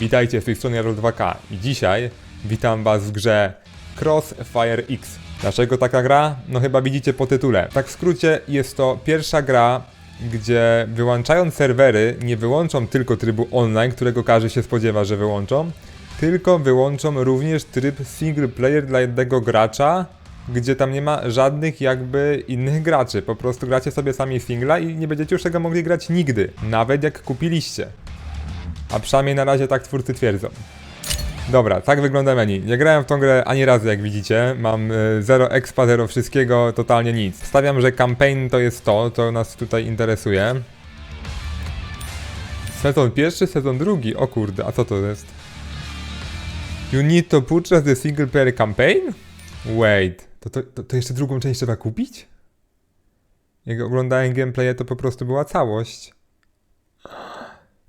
Witajcie z tej strony Jarol 2K i dzisiaj witam was w grze Crossfire X. Dlaczego taka gra? No chyba widzicie po tytule. Tak w skrócie jest to pierwsza gra, gdzie wyłączając serwery nie wyłączą tylko trybu online, którego każdy się spodziewa, że wyłączą, tylko wyłączą również tryb single player dla jednego gracza, gdzie tam nie ma żadnych jakby innych graczy. Po prostu gracie sobie sami singla i nie będziecie już tego mogli grać nigdy, nawet jak kupiliście. A przynajmniej na razie tak twórcy twierdzą. Dobra, tak wygląda menu. Nie grałem w tą grę ani razu, jak widzicie. Mam y, zero expa, zero wszystkiego, totalnie nic. Stawiam, że campaign to jest to, co nas tutaj interesuje. Sezon pierwszy, sezon drugi. O kurde, a co to jest? You need to purchase the single player campaign? Wait, to, to, to, jeszcze drugą część trzeba kupić? Jak oglądałem gameplaye, to po prostu była całość.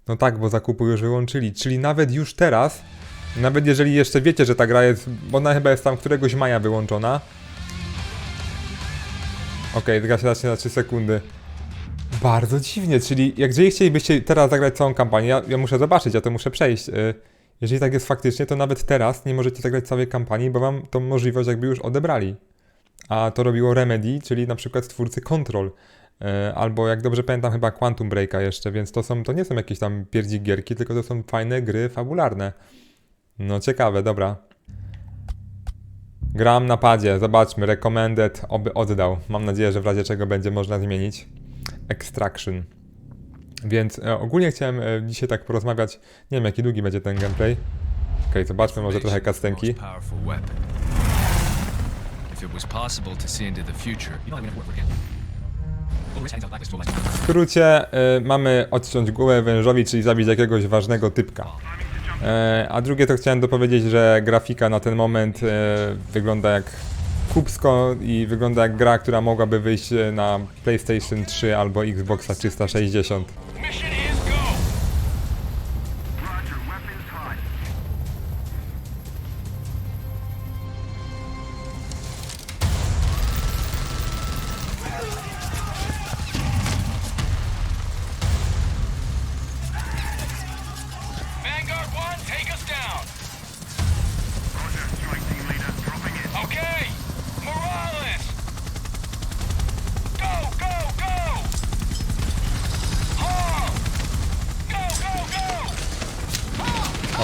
No tak, bo zakupu już wyłączyli. Czyli nawet już teraz, nawet jeżeli jeszcze wiecie, że ta gra jest, bo ona chyba jest tam któregoś maja wyłączona. Okej, gra się zacznie za 3 sekundy. Bardzo dziwnie, czyli jak jeżeli chcielibyście teraz zagrać całą kampanię, ja, ja muszę zobaczyć, ja to muszę przejść. y, Jeżeli tak jest faktycznie, to nawet teraz nie możecie zagrać całej kampanii, bo wam tą możliwość jakby już odebrali. A to robiło Remedy, czyli na przykład twórcy Control. E, Albo jak dobrze pamiętam, chyba Quantum Breaka jeszcze, więc to są, to nie są jakieś tam pierdzi gierki, tylko to są fajne gry fabularne. No ciekawe, dobra. Gram na padzie, zobaczmy, recommended, oby oddał. Mam nadzieję, że w razie czego będzie można zmienić. Extraction. Więc e, ogólnie chciałem e, dzisiaj tak porozmawiać, nie wiem jaki długi będzie ten gameplay. Okej, zobaczmy może trochę kastenki. If it was possible to see into the future, You know I wouldn't work for again. W skrócie y, mamy odciąć głowę wężowi, czyli zabić jakiegoś ważnego typka. E, a drugie to chciałem dopowiedzieć, że grafika na ten moment e, wygląda jak kubsko i wygląda jak gra, która mogłaby wyjść e, na PlayStation 3 albo Xboxa 360.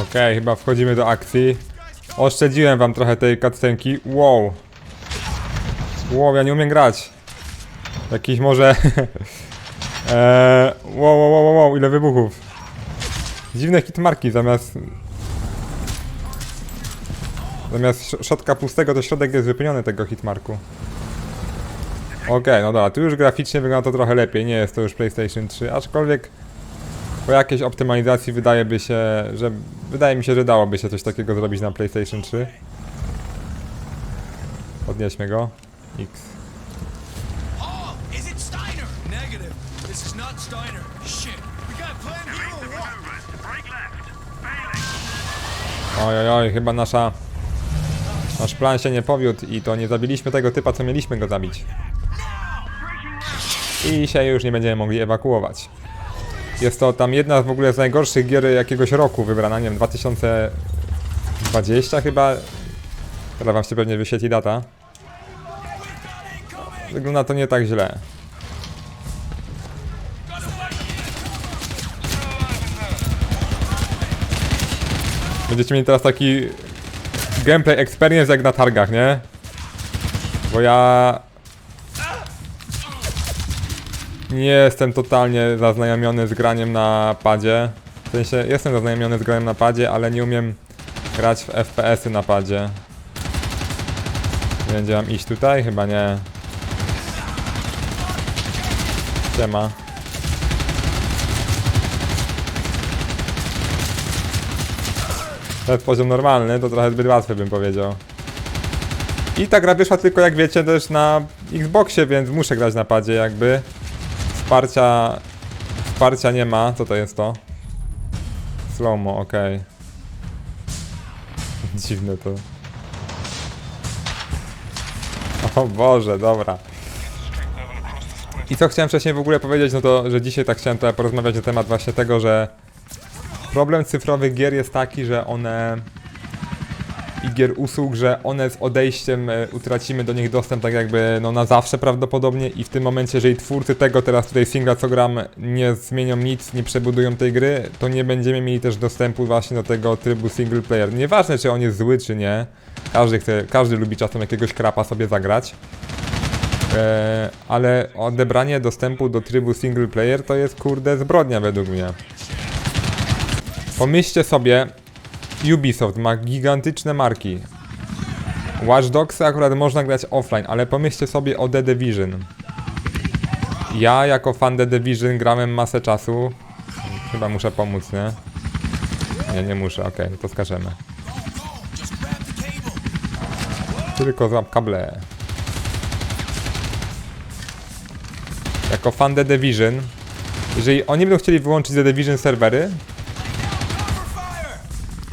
Okej, chyba wchodzimy do akcji. Oszczędziłem wam trochę tej cutscenki. Wow. Wow, ja nie umiem grać. Jakiś może... eee, wow, wow, wow, wow, ile wybuchów. Dziwne hitmarki zamiast... Zamiast środka pustego, to środek jest wypełniony tego hitmarku. Okej, no dobra, tu już graficznie wygląda to trochę lepiej, nie jest to już PlayStation 3, aczkolwiek po jakiejś optymalizacji wydaje by się, że wydaje mi się, że dałoby się coś takiego zrobić na PlayStation 3. Podnieśmy go. X. Failing. Oj, oj, oj, chyba nasza nasz plan się nie powiódł i to nie zabiliśmy tego typa, co mieliśmy go zabić. I się już nie będziemy mogli ewakuować. Jest to tam jedna w ogóle z najgorszych gier jakiegoś roku wybrana, nie wiem, 2020 chyba. Teraz wam się pewnie wyświetli data. Wygląda to nie tak źle. Będziecie mieli teraz taki gameplay experience jak na targach, nie? Bo ja nie jestem totalnie zaznajomiony z graniem na padzie. W sensie jestem zaznajomiony z graniem na padzie, ale nie umiem grać w FPS-y na padzie. Będzie mam iść tutaj? Chyba nie. Siema. To jest poziom normalny, to trochę zbyt łatwy bym powiedział. I ta gra wyszła tylko jak wiecie też na Xboxie, więc muszę grać na padzie jakby. Wsparcia... Wsparcia nie ma, co to jest to? Slowmo, okej. Dziwne to. O Boże, dobra. I co chciałem wcześniej w ogóle powiedzieć, no to, że dzisiaj tak chciałem porozmawiać na temat właśnie tego, że problem cyfrowych gier jest taki, że one gier usług, że one z odejściem e, utracimy do nich dostęp tak jakby no na zawsze prawdopodobnie i w tym momencie, jeżeli twórcy tego teraz tutaj singla co gram nie zmienią nic, nie przebudują tej gry, to nie będziemy mieli też dostępu właśnie do tego trybu single player. Nieważne czy on jest zły czy nie, każdy chce, każdy lubi czasem jakiegoś krapa sobie zagrać. E, ale odebranie dostępu do trybu single player to jest kurde zbrodnia według mnie. Pomyślcie sobie, Ubisoft ma gigantyczne marki. Watch Dogs akurat można grać offline, ale pomyślcie sobie o The Division. Ja jako fan The Division grałem masę czasu. Chyba muszę pomóc, nie? Nie, nie muszę, okej, to skażemy. Just grab the cable. Tylko złap kable. Jako fan The Division, jeżeli oni będą chcieli wyłączyć The Division serwery,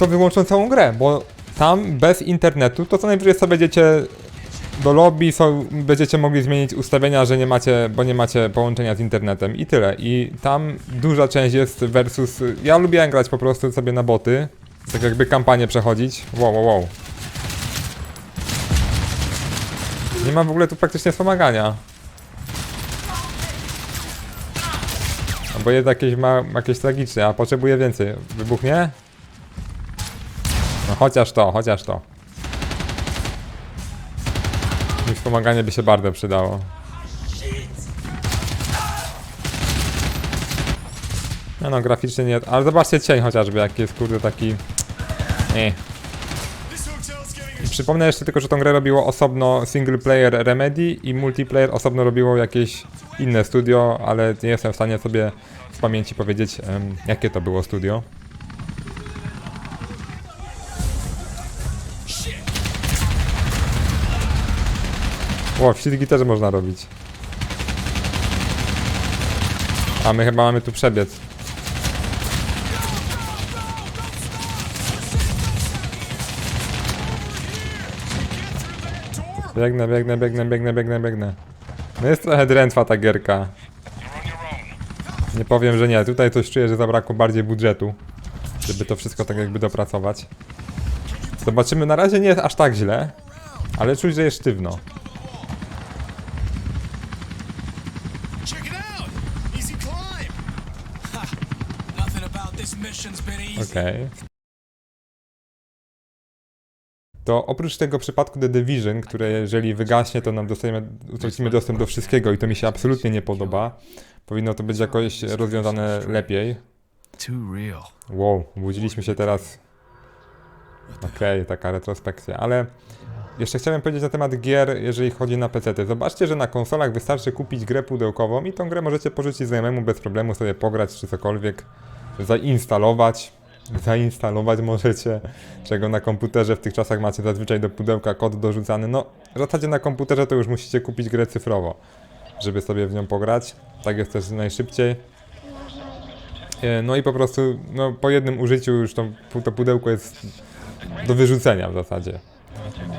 to wyłączą całą grę, bo tam bez internetu to co najwyżej sobie będziecie do lobby, są, będziecie mogli zmienić ustawienia, że nie macie, bo nie macie połączenia z internetem i tyle. I tam duża część jest versus... Ja lubiłem grać po prostu sobie na boty, tak jakby kampanię przechodzić. Wow, wow, wow. Nie ma w ogóle tu praktycznie wspomagania. No bo jest jakieś, ma, jakieś tragiczne, a potrzebuję więcej. Wybuchnie? No chociaż to, chociaż to. Mi wspomaganie by się bardzo przydało. No no, graficznie nie, ale zobaczcie cień chociażby, jaki jest kurde taki... Nie. A Przypomnę jeszcze tylko, że tą grę robiło osobno single player Remedy i multiplayer osobno robiło jakieś inne studio, ale nie jestem w stanie sobie z pamięci powiedzieć, em, jakie to było studio. Ło, wścitki też można robić. A my chyba mamy tu przebiec. Biegnę, biegnę, biegnę, biegnę, biegnę, biegnę. No jest trochę drętwa ta gierka. Nie powiem, że nie. Tutaj coś czuję, że zabrakło bardziej budżetu, żeby to wszystko tak jakby dopracować. Zobaczymy, na razie nie jest aż tak źle, ale czuć, że jest sztywno. Okej. To oprócz tego przypadku The Division, które jeżeli wygaśnie, to nam dostajemy, utracimy dostęp do wszystkiego i to mi się absolutnie nie podoba. Powinno to być jakoś rozwiązane lepiej. Wow, budziliśmy się teraz. Okej, taka retrospekcja, ale jeszcze chciałem powiedzieć na temat gier, jeżeli chodzi na PC. Zobaczcie, że na konsolach wystarczy kupić grę pudełkową i tą grę możecie porzucić znajomemu bez problemu, sobie pograć czy cokolwiek, zainstalować. Zainstalować możecie, czego na komputerze w tych czasach macie zazwyczaj do pudełka kod dorzucany. No, w zasadzie na komputerze to już musicie kupić grę cyfrowo, żeby sobie w nią pograć. Tak jest też najszybciej. E, No i po prostu no, po jednym użyciu już to, to pudełko jest do wyrzucenia w zasadzie.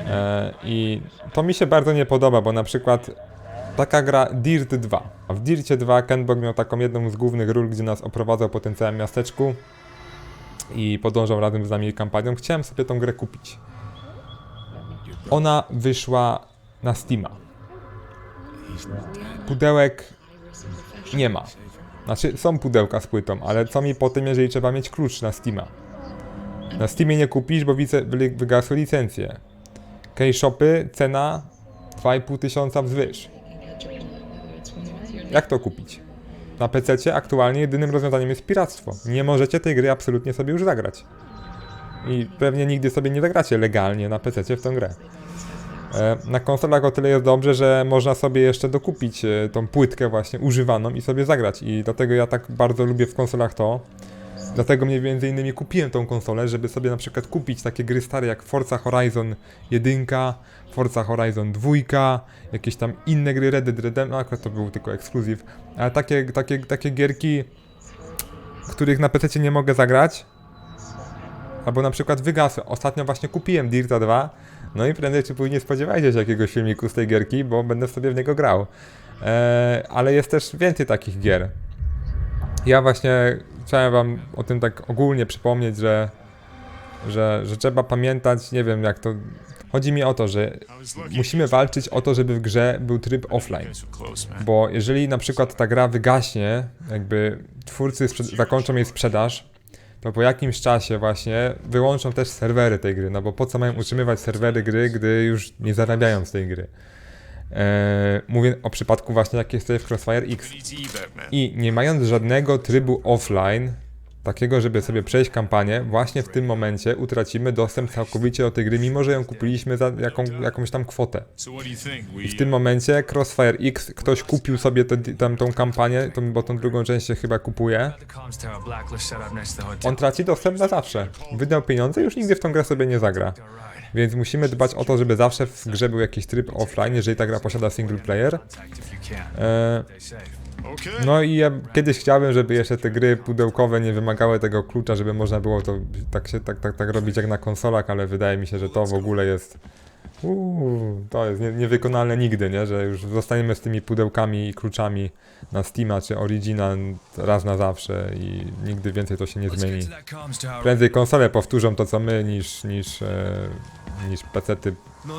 E, I to mi się bardzo nie podoba, bo na przykład taka gra Dirt 2. A w Dircie 2 Kenbog miał taką jedną z głównych ról, gdzie nas oprowadzał po tym całym miasteczku i podążał razem z nami kampanią. Chciałem sobie tą grę kupić. Ona wyszła na Steama. Pudełek nie ma. Znaczy, są pudełka z płytą, ale co mi po tym, jeżeli trzeba mieć klucz na Steama? Na Steamie nie kupisz, bo wygasły licencje. Keyshopy, cena 2,5 tysiąca wzwyż. Jak to kupić? Na PC aktualnie jedynym rozwiązaniem jest piractwo. Nie możecie tej gry absolutnie sobie już zagrać. I pewnie nigdy sobie nie zagracie legalnie na PC w tę grę. E, Na konsolach o tyle jest dobrze, że można sobie jeszcze dokupić e, tą płytkę właśnie używaną i sobie zagrać. I dlatego ja tak bardzo lubię w konsolach to. Dlatego mnie między innymi kupiłem tą konsolę, żeby sobie na przykład kupić takie gry stare jak Forza Horizon 1, Forza Horizon 2, jakieś tam inne gry Red Dead Redemption, no akurat to był tylko ekskluzyw, ale takie, takie, takie gierki, których na PC nie mogę zagrać, albo na przykład wygasły. Ostatnio właśnie kupiłem Dirta 2, no i prędzej czy później spodziewajcie się jakiegoś filmiku z tej gierki, bo będę sobie w niego grał. Eee, ale jest też więcej takich gier. Ja właśnie chciałem wam o tym tak ogólnie przypomnieć, że, że, że trzeba pamiętać, nie wiem jak to... Chodzi mi o to, że musimy walczyć o to, żeby w grze był tryb offline. Bo jeżeli na przykład ta gra wygaśnie, jakby twórcy zakończą jej sprzedaż, to po jakimś czasie właśnie wyłączą też serwery tej gry, no bo po co mają utrzymywać serwery gry, gdy już nie zarabiają z tej gry. Eee, mówię o przypadku właśnie jak jest tutaj w Crossfire X. I nie mając żadnego trybu offline, takiego, żeby sobie przejść kampanię, właśnie w tym momencie utracimy dostęp całkowicie do tej gry, mimo że ją kupiliśmy za jaką, jakąś tam kwotę. I w tym momencie Crossfire X, ktoś kupił sobie te, tam tą kampanię, tą, bo tą drugą część się chyba kupuje, on traci dostęp na zawsze. Wydał pieniądze i już nigdy w tą grę sobie nie zagra. Więc musimy dbać o to, żeby zawsze w grze był jakiś tryb offline, jeżeli ta gra posiada single player. E. no i ja kiedyś chciałbym, żeby jeszcze te gry pudełkowe nie wymagały tego klucza, żeby można było to tak się tak, tak, tak robić jak na konsolach, ale wydaje mi się, że to w ogóle jest. Uuu, to jest nie, niewykonalne nigdy, nie? Że już zostaniemy z tymi pudełkami i kluczami na Steama czy Origina raz na zawsze i nigdy więcej to się nie zmieni. Prędzej konsole powtórzą to co my niż, niż, e, niż too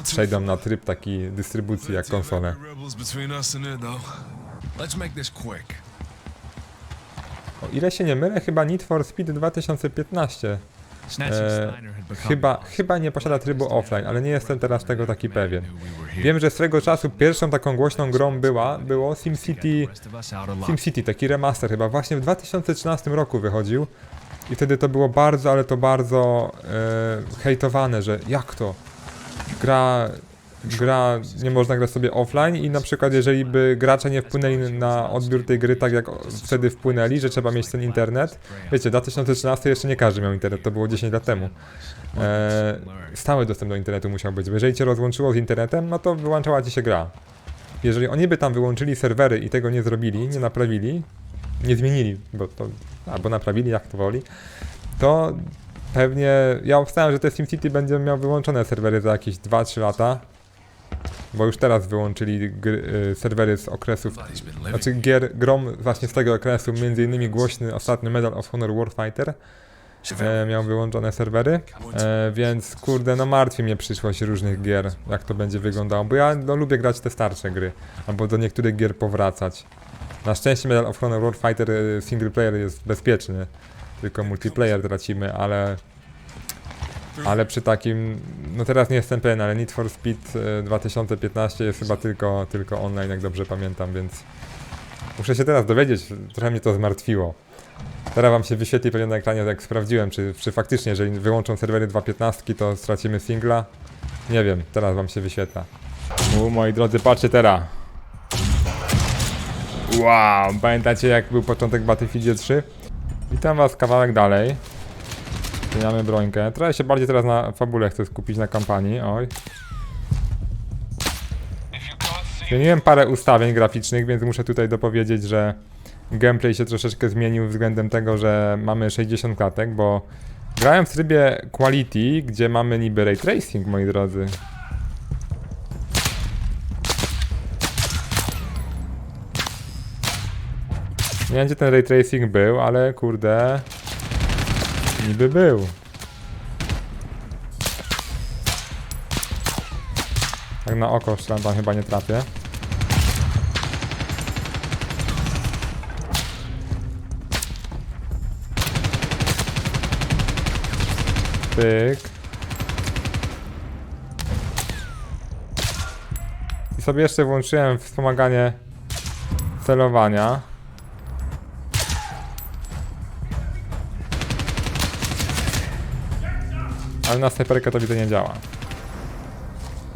przejdą na tryb takiej dystrybucji jak konsole. Let's make this quick. O ile się nie mylę, chyba Need for Speed 2015 Snatching e, chyba, chyba nie posiada trybu offline, ale nie jestem teraz tego taki pewien. Wiem, że swego czasu pierwszą taką głośną grą była, było SimCity. SimCity, taki remaster chyba właśnie w 2013 roku wychodził i wtedy to było bardzo, ale to bardzo e, hejtowane, że jak to? Gra, gra, nie można grać sobie offline i na przykład jeżeli by gracze nie wpłynęli na odbiór tej gry tak jak wtedy wpłynęli, że trzeba mieć ten internet. Wiecie, 2013 jeszcze nie każdy miał internet, to było 10 lat temu. E, stały dostęp do internetu musiał być, bo jeżeli cię rozłączyło z internetem, no to wyłączała ci się gra. Jeżeli oni by tam wyłączyli serwery i tego nie zrobili, nie naprawili, nie zmienili, bo to, albo naprawili, jak to woli, to pewnie, ja obstawiam, że te SimCity będzie miał wyłączone serwery za jakieś 2-3 lata, bo już teraz wyłączyli gry, y, serwery z okresów, znaczy gier, grom właśnie z tego okresu, między innymi głośny ostatnio Medal of Honor Warfighter, e, miał wyłączone serwery, e, więc kurde, no martwi mnie przyszłość różnych gier, jak to będzie wyglądało, bo ja no, lubię grać te starsze gry, albo do niektórych gier powracać. Na szczęście Medal of Honor Warfighter e, single player jest bezpieczny, tylko multiplayer tracimy, ale ale przy takim, no teraz nie jestem pewien, ale Need for Speed e, 2015 jest chyba tylko, tylko online, jak dobrze pamiętam, więc muszę się teraz dowiedzieć, trochę mnie to zmartwiło. Teraz wam się wyświetli pewnie na ekranie, jak sprawdziłem, czy, czy faktycznie, jeżeli wyłączą serwery 2.15, to stracimy singla. Nie wiem, teraz wam się wyświetla. U, moi drodzy, patrzcie teraz. Wow, pamiętacie jak był początek Battlefield 3? Witam was kawałek dalej. Zmieniamy brońkę. Trochę się bardziej teraz na fabule chcę skupić na kampanii, oj. Zmieniłem parę ustawień graficznych, więc muszę tutaj dopowiedzieć, że gameplay się troszeczkę zmienił względem tego, że mamy 60 klatek, bo grałem w trybie quality, gdzie mamy niby ray tracing, moi drodzy. Nie wiem, gdzie ten ray tracing był, ale kurde, niby był. Tak na oko strzelam, tam chyba nie trafię. Pyk. I sobie jeszcze włączyłem wspomaganie celowania. Ale na snajperkę to widzę nie działa.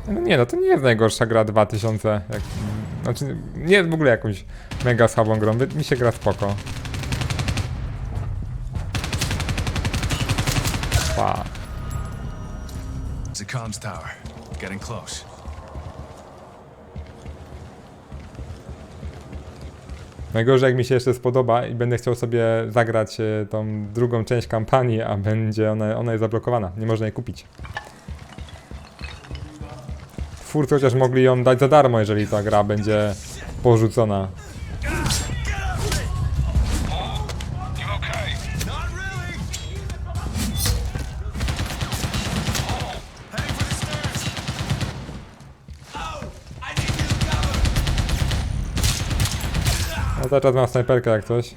No nie, no to nie jest najgorsza gra 2000. Jak, znaczy, nie jest w ogóle jakąś mega słabą grą. Mi się gra spoko. Pa. Tower. Getting close. Najgorzej jak mi się jeszcze spodoba i będę chciał sobie zagrać e, tą drugą część kampanii, a będzie ona, ona jest zablokowana. Nie można jej kupić. Twórcy chociaż mogli ją dać za darmo, jeżeli ta gra będzie porzucona. Cały czas mam snajperkę jak coś.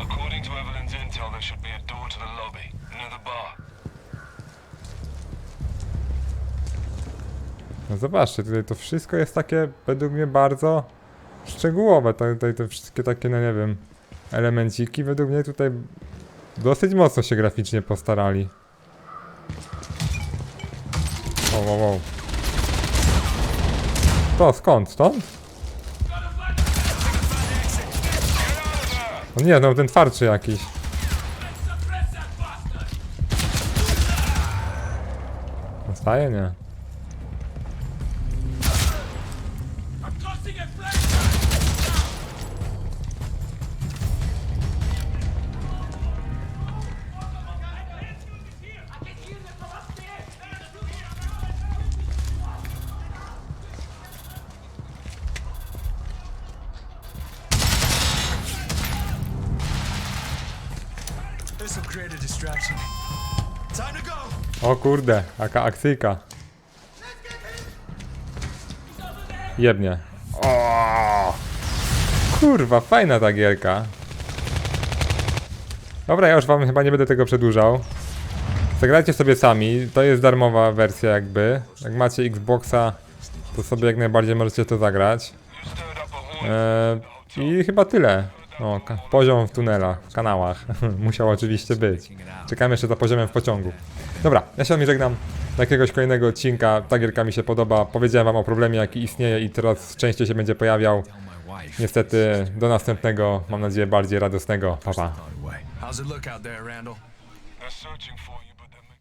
According to Evelyn's intel, there should be a door to the lobby, near the bar. No zobaczcie, tutaj to wszystko jest takie, według mnie, bardzo szczegółowe. To- Tutaj te wszystkie takie, no nie wiem, elemenciki, według mnie tutaj dosyć mocno się graficznie postarali. O, wow, wow. To skąd? Stąd? O nie, no ten twardszy jakiś. Zostaje, nie? O kurde, jaka akcyjka. Jebnie. O! Kurwa, fajna ta gierka. Dobra, ja już wam chyba nie będę tego przedłużał. Zagrajcie sobie sami, to jest darmowa wersja jakby. Jak macie Xboxa, to sobie jak najbardziej możecie to zagrać. Eee, I chyba tyle. No, poziom w tunelach, w kanałach. Musiał oczywiście być. Czekam jeszcze za poziomem w pociągu. Dobra, ja się wami żegnam. Do jakiegoś kolejnego odcinka. Ta gierka mi się podoba. Powiedziałem wam o problemie, jaki istnieje i teraz częściej się będzie pojawiał. Niestety, do następnego, mam nadzieję, bardziej radosnego. Pa, pa.